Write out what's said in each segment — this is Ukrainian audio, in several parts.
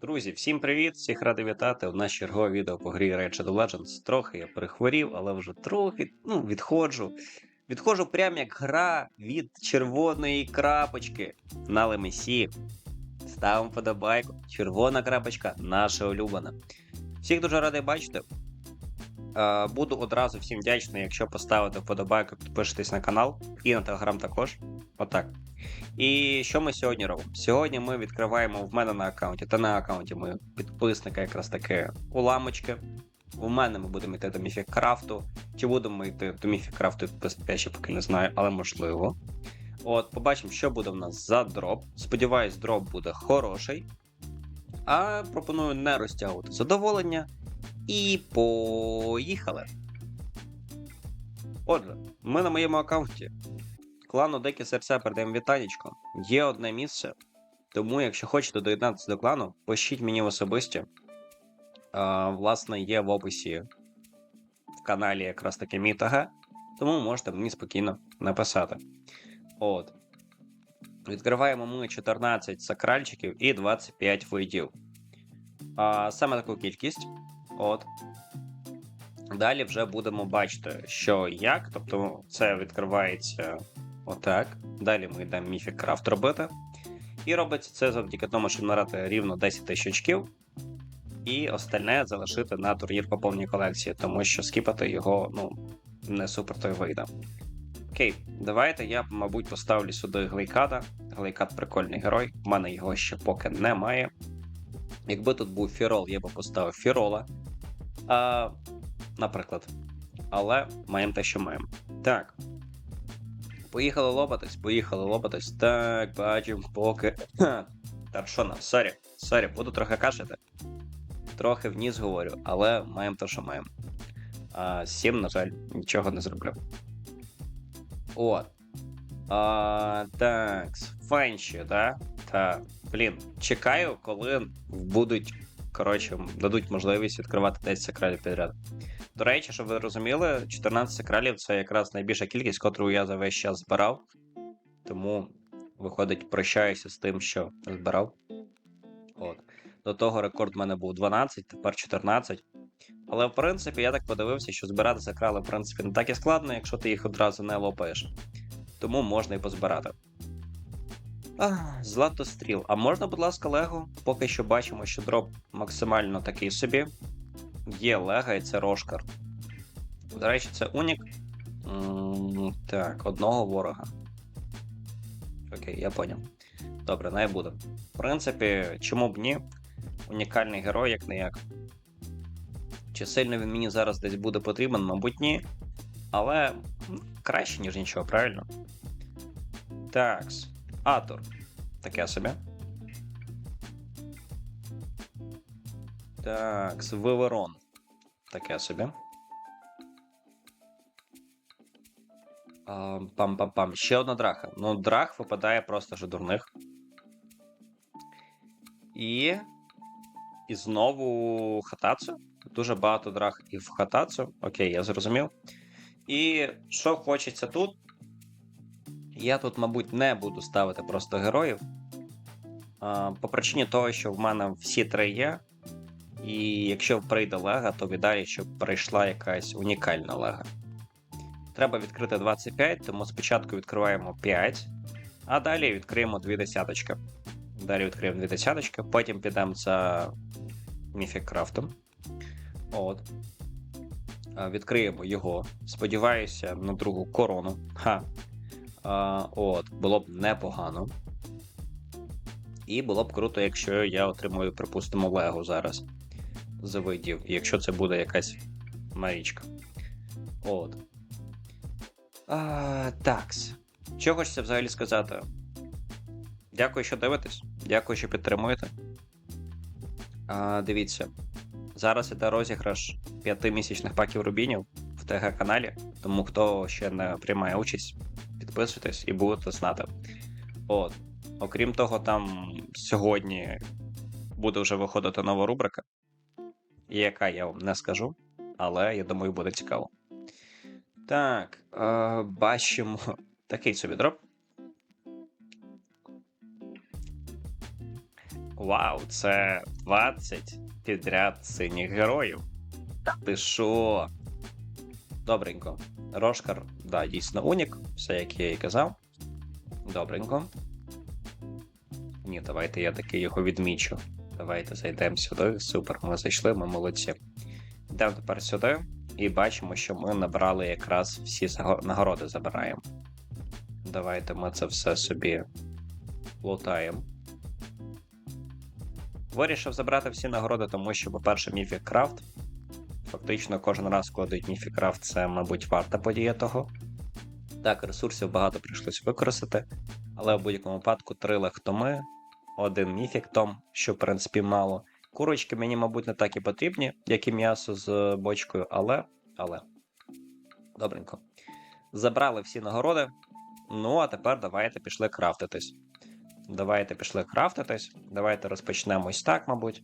Друзі, всім привіт! Всіх радий вітати. У нас чергове відео по грі Shadow Legends. Трохи я перехворів, але вже трохи ну, відходжу. Відходжу прям як гра від червоної крапочки на лемесі. Ставимо подобайку. Червона крапочка, наша улюблена. Всіх дуже радий бачити. Буду одразу всім вдячний, якщо поставите вподобайку, підпишетесь на канал і на телеграм також. Отак. І що ми сьогодні робимо? Сьогодні ми відкриваємо в мене на аккаунті та на аккаунті моєї підписника якраз таке уламочки. У мене ми будемо йти до Mythic Крафту. Чи будемо ми йти до Mythic Крафту, я ще поки не знаю, але можливо. От, побачимо, що буде в нас за дроп. Сподіваюсь, дроп буде хороший. А пропоную не розтягувати задоволення. І поїхали. Отже, ми на моєму аккаунті клану Декі Серця передаємо вітанечко. Є одне місце. Тому, якщо хочете доєднатися до клану, пишіть мені в особисті. А, власне, є в описі в каналі якраз таки мій ТГ, тому можете мені спокійно написати. От. Відкриваємо ми 14 сакральчиків і 25 вийдів. А, саме таку кількість. От. Далі вже будемо бачити, що як. Тобто, це відкривається отак. Далі ми йдемо Mythic Craft робити. І робиться це завдяки тому, щоб набрати рівно 10 тисяч очків. І остальне залишити на турнір по повній колекції, тому що скіпати його ну, не супер той вийде. Окей, давайте я, мабуть, поставлю сюди глейкада. Глейкад прикольний герой, в мене його ще поки немає. Якби тут був Фірол, я би поставив Фірола. А, Наприклад. Але маємо те, що маємо. Так. Поїхали лопатись, поїхали лопатись. Так, бачимо, поки. Таршона, сорі, сорі, буду трохи кашляти. Трохи вниз говорю, але маємо те, що маємо. А, цим, на жаль, нічого не зроблю. От. А, так, фенші, да? Так. Блін, чекаю, коли будуть. Коротше, дадуть можливість відкривати 10 сакралів підряд. До речі, щоб ви розуміли, 14 сакралів це якраз найбільша кількість, котру я за весь час збирав. Тому, виходить, прощаюся з тим, що збирав. От. До того рекорд в мене був 12, тепер 14. Але в принципі, я так подивився, що збирати сакрали, в принципі, не так і складно, якщо ти їх одразу не лопаєш. Тому можна і позбирати. А, Златостріл. А можна, будь ласка, Лего? Поки що бачимо, що дроп максимально такий собі. Є Лего і це Рошкар. До речі, це Унік. Так, одного ворога. Окей, я поняв. Добре, не буде. В принципі, чому б ні? Унікальний герой, як не як. Чи сильно він мені зараз десь буде потрібен, мабуть, ні. Але краще, ніж нічого, правильно? Такс. Атор. Таке собі. Так, Виверон. Таке собі. Пам-пам-пам. Ще одна драха. Ну, драх випадає просто ж дурних. І. І знову хатацу. Дуже багато драх і в хатацу. Окей, я зрозумів. І що хочеться тут? Я тут, мабуть, не буду ставити просто героїв. По причині того, що в мене всі три є. І якщо прийде лега, то віддалі, щоб прийшла якась унікальна лега. Треба відкрити 25, тому спочатку відкриваємо 5, а далі відкриємо 2 десяточки. Далі відкриємо 2 десяточки, потім підемо за Mythic Крафтом. От. Відкриємо його. Сподіваюся, на другу корону. Ха. А, От, було б непогано. І було б круто, якщо я отримую, припустимо, Лего зараз за видів, якщо це буде якась марічка. От. А, Такс. Що хочеться взагалі сказати? Дякую, що дивитесь. Дякую, що підтримуєте. А, Дивіться. Зараз іде розіграш 5-місячних паків рубінів в ТГ-каналі. Тому хто ще не приймає участь, підписуйтесь і будете знати. От. Окрім того, там сьогодні буде вже виходити нова рубрика, яка я вам не скажу, але я думаю, буде цікаво. Так, е, бачимо такий собі дроп. Вау, це 20 підряд синіх героїв. Ти що? Добренько. Рошкар, да, дійсно унік, все як я і казав. Добренько. Ні, давайте я таки його відмічу. Давайте зайдемо сюди. Супер, ми зайшли, ми молодці. Йдемо тепер сюди і бачимо, що ми набрали якраз всі нагороди забираємо. Давайте ми це все собі лутаємо. Вирішив забрати всі нагороди, тому що, по-перше, Mythic Craft. Фактично, кожен раз, коли дають Mythic Craft, це, мабуть, варта подія того. Так, ресурсів багато прийшлось використати, але в будь-якому випадку три лехтоми, один Mythic Том, що в принципі мало. Курочки мені, мабуть, не так і потрібні, як і м'ясо з бочкою, але. але. Добренько. Забрали всі нагороди. Ну, а тепер давайте пішли крафтитись. Давайте пішли крафтитись. Давайте розпочнемо ось так, мабуть.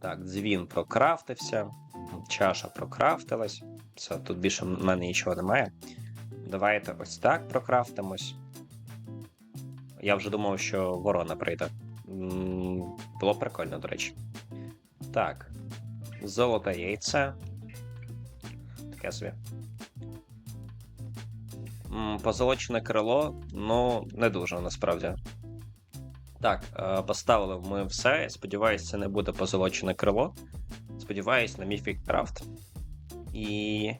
Так, дзвін прокрафтився. Чаша прокрафтилась. Все, тут більше в мене нічого немає. Давайте ось так прокрафтимось. Я вже думав, що ворона прийде. Було прикольно, до речі. Так. Золоте яйце. Таке собі. Позолочене крило, ну, не дуже насправді. Так, е, поставили ми все. Сподіваюсь, це не буде позолочене крило. Сподіваюсь на Mythic Craft. І.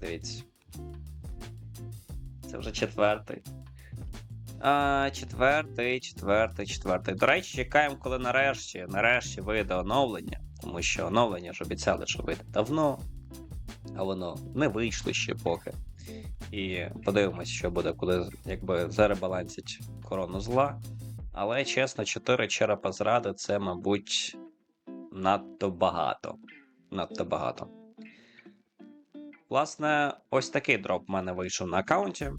Дивіться. Це вже четвертий. А, четвертий, четвертий, четвертий. До речі, чекаємо, коли нарешті, нарешті вийде оновлення. Тому що оновлення ж обіцяли, що вийде давно, а воно не вийшло ще поки. І подивимось, що буде, коли якби заребалансять корону зла. Але чесно, 4 черепа зради це, мабуть, надто багато. Надто багато. Власне, ось такий дроп в мене вийшов на аккаунті.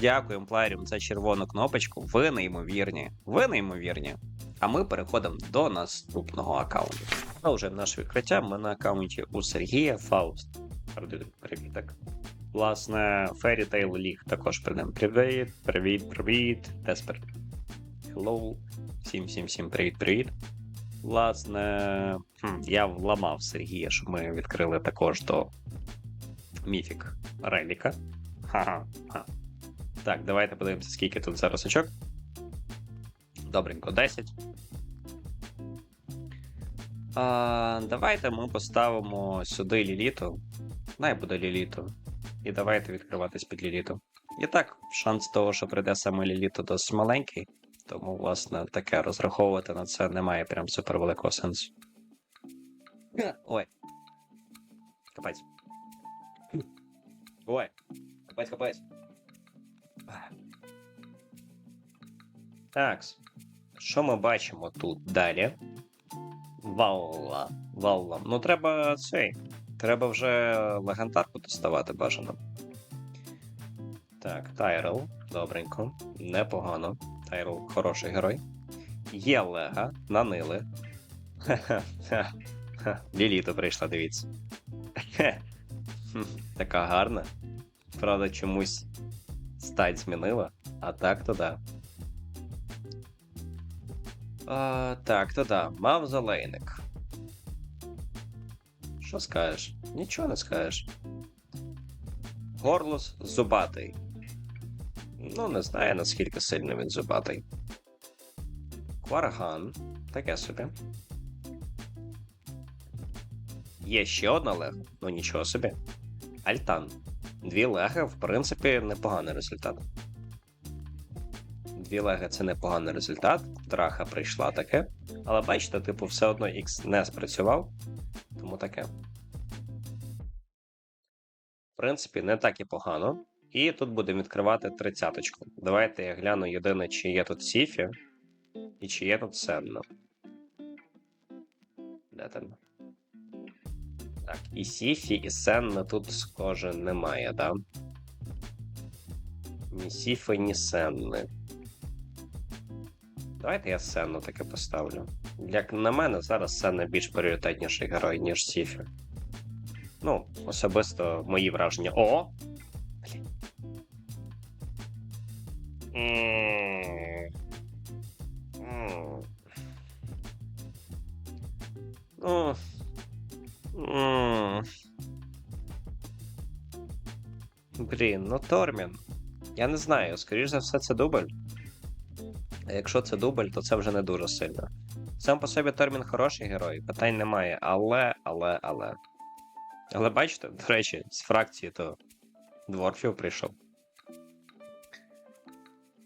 Дякую плеєрам за червону кнопочку. Ви неймовірні. Ви неймовірні. А ми переходимо до наступного аккаунту. Продовжуємо наше відкриття. Ми на аккаунті у Сергія Фауст. Привіток. Власне, Fairy Tail League також прийдемо. Привіт, привіт, привіт. Теспер. Hello. Всім, всім, всім привіт, привіт. Власне, я вламав Сергія, щоб ми відкрили також до Міфік Реліка. Ха-ха. Так, давайте подивимося, скільки тут зараз очок. Добренько, 10. А, Давайте ми поставимо сюди Ліліту. Най буде Ліліту. І давайте відкриватись під Ліліту. І так, шанс того, що прийде саме Ліліту, досить маленький. Тому, власне, таке розраховувати на це немає прям супер великого сенсу. Ой. Капець. Ой. Капець, капець. Так. Що ми бачимо тут далі? Валла. Валла. Ну, треба цей. Треба вже легендарку доставати бажано. Так, Тайрел. Добренько. Непогано. Тайрел хороший герой. Є Лега, нанили. Ліліто прийшла, дивіться. Хм, Така гарна. Правда, чомусь стать змінила, а так то да. А, так, то да. Мавзолейник. Що скажеш? Нічого не скажеш. Горлос зубатий. Ну, не знаю, наскільки сильно він зубатий. Кварган. Таке собі. Є ще одна лега, ну нічого собі. Альтан. Дві леги, в принципі, непоганий результат. Дві леги це непоганий результат. Драха прийшла таке. Але бачите, типу, все одно X не спрацював. Тому таке. В принципі, не так і погано. І тут будемо відкривати тридцяточку. Давайте я гляну єдине, чи є тут Сіфі, і чи є тут Сенна. Де там? Так, і Сіфі, і Сенна тут схоже немає, да? Ні Сіфи, ні Сенни. Давайте я Сенну таке поставлю. Як на мене, зараз це найбільш пріоритетніший герой, ніж Сіфі. Ну, особисто мої враження. О! Блін. Ну. Блін, ну Тормін. Я не знаю, скоріш за все, це дубль. А якщо це дубль, то це вже не дуже сильно. Сам по собі Тормін хороший герой, питань немає, але, але, але. Але бачите, до речі, з фракції то дворфів прийшов.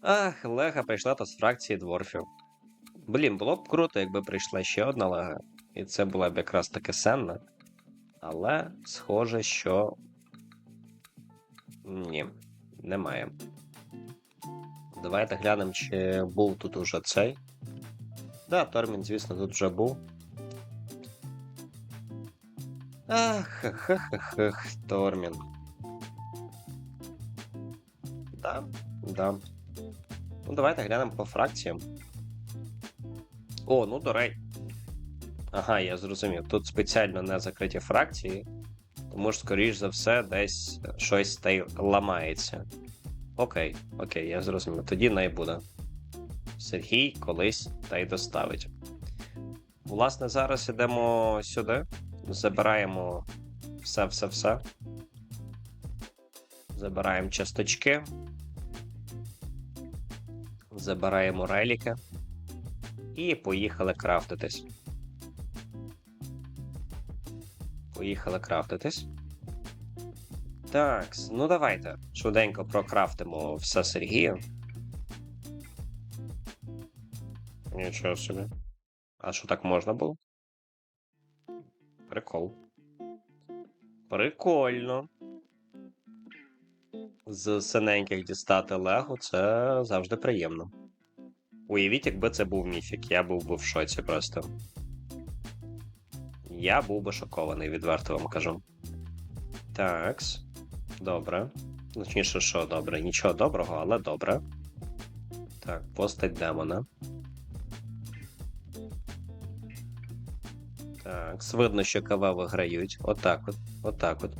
Ах, Лега прийшла то з фракції дворфів. Блін, було б круто, якби прийшла ще одна Лега. І це була б якраз таки сенна. Але схоже, що. Ні, немає. Давайте глянемо, чи був тут уже цей. Да, Тормін, звісно, тут вже був. Ах, ха-ха-ха, Тормін. Да, да. Ну, давайте глянемо по фракціям. О, ну до речі. Ага, я зрозумів. Тут спеціально не закриті фракції, тому що, скоріш за все, десь щось та й ламається. Окей, окей, я зрозумів. Тоді не буде. Сергій колись та й доставить. Власне, зараз ідемо сюди. Забираємо все-все-все. Забираємо часточки. Забираємо реліки. І поїхали крафтитись. Поїхали крафтитись. Так, ну давайте швиденько прокрафтимо все Сергію. Нічого собі. А що так можна було? Прикол. Прикольно. З синеньких дістати Лего це завжди приємно. Уявіть, якби це був міфік, я був би в шоці просто. Я був би шокований, відверто вам кажу. Такс. Добре. Точніше, що добре? Нічого доброго, але добре. Так, постать демона. Так, видно, що КВ виграють. Отак от. Отак от.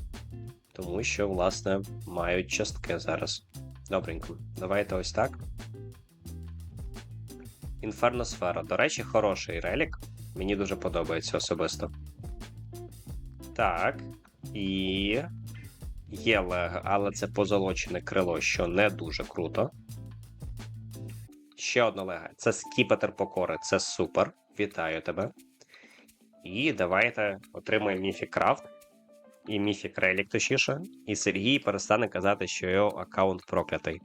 Тому що, власне, мають частки зараз. Добренько. Давайте ось так. Інферносфера. До речі, хороший релік. Мені дуже подобається особисто. Так. І. Є лег, але це позолочене крило, що не дуже круто. Ще одна лега. Це скіпетр покори. Це супер. Вітаю тебе. І давайте отримаємо Міфік Крафт і Міфік Релік, точніше. І Сергій перестане казати, що його аккаунт проклятий.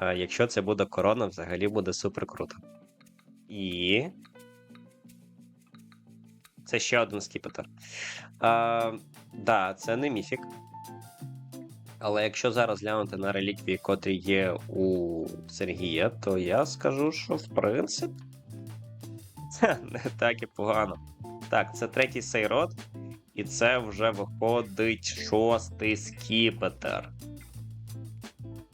А якщо це буде корона, взагалі буде супер круто. І. Це ще один скіпетр. А, да, це не міфік. Але якщо зараз глянути на реліквії, котрі є у Сергія, то я скажу, що в принципі це не так і погано. Так, це третій сейрот, і це вже виходить шостий скіпетр.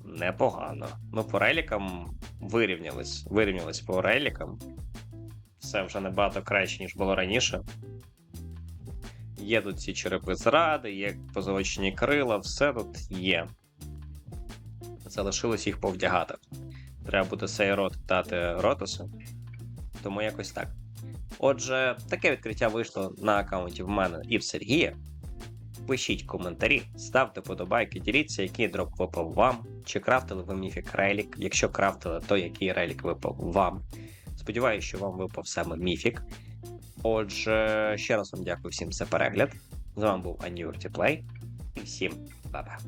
Непогано. Ну, по релікам вирівнялись. Вирівнялись по релікам. Все вже набагато краще, ніж було раніше. Є тут ці черепи зради, є позолочені крила, все тут є. Залишилось їх повдягати. Треба буде цей рот дати ротусу. Тому якось так. Отже, таке відкриття вийшло на аккаунті в мене і в Сергія. Пишіть коментарі, ставте подобайки, діліться, який дроп випав вам, чи крафтили ви міфік релік. Якщо крафтили, то який релік випав вам. Сподіваюся, що вам випав саме міфік. Отже, ще раз вам дякую всім за перегляд. З вами був Anurty Play і всім па-па.